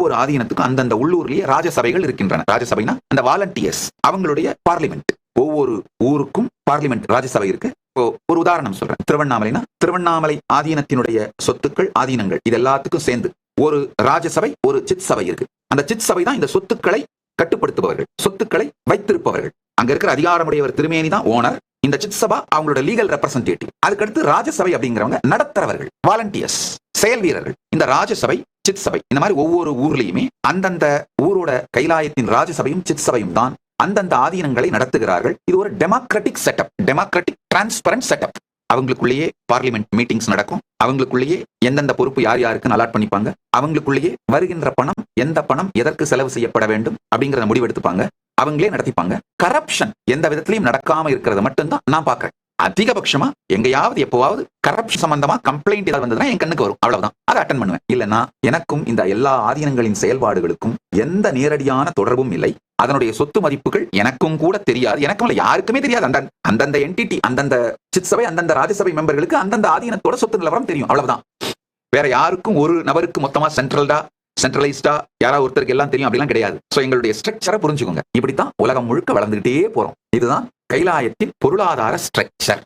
ஒவ்வொரு ஆதீனத்துக்கும் அந்தந்த உள்ளூர்லயே ராஜசபைகள் இருக்கின்றன. ராஜசபைனா அந்த வாலண்டியர்ஸ் அவங்களுடைய பார்லிமெண்ட் ஒவ்வொரு ஊருக்கும் பார்லிமெண்ட் ராஜசபை இருக்கு. ஒரு உதாரணம் சொல்றேன். திருவண்ணாமலைனா திருவண்ணாமலை ஆதீனத்தினுடைய சொத்துக்கள் ஆதீனங்கள். இது எல்லாத்துக்கும் சேர்ந்து ஒரு ராஜசபை ஒரு சித் சபை இருக்கு. அந்த சித் சபை தான் இந்த சொத்துக்களை கட்டுப்படுத்துபவர்கள் சொத்துக்களை வைத்திருப்பவர்கள். அங்க இருக்கிற அதிகாரமுடையவர் திருமேனி தான் ஓனர். இந்த சித் சபா அவங்களோட லீகல் ரெப்ரசன்டேட்டிவ் அதுக்கடுத்து ராஜசபை அப்படிங்கிறவங்க நடத்துறவர்கள் வாலண்டியர்ஸ் செயல் வீரர்கள். இந்த ராஜசபை சித் சபை இந்த மாதிரி ஒவ்வொரு ஊர்லயுமே அந்தந்த ஊரோட கைலாயத்தின் ராஜசபையும் சித் சபையும் தான் அந்தந்த ஆதீனங்களை நடத்துகிறார்கள். இது ஒரு democratic setup democratic transparent setup அவங்களுக்குள்ளேயே பார்லிமெண்ட் மீட்டிங்ஸ் நடக்கும். அவங்களுக்குள்ளேயே எந்தெந்த பொறுப்பு யார் யாருக்குன்னு அலாட் பண்ணிப்பாங்க. அவங்களுக்குள்ளேயே வருகின்ற பணம் எந்த பணம் எதற்கு செலவு செய்யப்பட வேண்டும் அப்படிங்கிறத முடிவெடுத்துப்பாங்க. அவங்களே நடத்திப்பாங்க. கரப்ஷன் எந்த விதத்திலையும் நடக்காம இருக்கிறத மட்டும்தான் நான் பார்க்கறேன். அதிகபட்சமா எங்கேயாவது எப்போவாவது கரப்ஷன் சம்பந்தமா கம்ப்ளைண்ட் ஏதாவது வந்ததுன்னா என் கண்ணுக்கு வரும். அவ்வளவுதான். அதை அட்டன் பண்ணுவேன். இல்லைன்னா எனக்கும் இந்த எல்லா ஆதீனங்களின் செயல்பாடுகளுக்கும் எந்த நேரடியான தொடர்பும் இல்லை. அதனுடைய சொத்து மதிப்புகள் எனக்கும் கூட தெரியாது. எனக்கும் இல்லை யாருக்குமே தெரியாது. அந்த அந்தந்த என்டிட்டி அந்தந்த சித் சபை அந்தந்த ராஜ்யசபை மெம்பர்களுக்கு அந்தந்த ஆதீனத்தோட சொத்து நிலவரம் தெரியும். அவ்வளவுதான். வேற யாருக்கும் ஒரு நபருக்கு மொத்தமா சென்ட்ரல்டா சென்ட்ரலைஸ்டா யாராவது ஒருத்தருக்கு எல்லாம் தெரியும் அப்படிலாம் கிடையாது. சோ எங்களுடைய ஸ்ட்ரக்சரை புரிஞ்சுக்கோங்க. இப்படித்தான் உலகம் முழுக்க வளர்ந்துகிட்டே போறோம். இதுதான் கைலாயத்தின் பொருளாதார ஸ்ட்ரக்சர்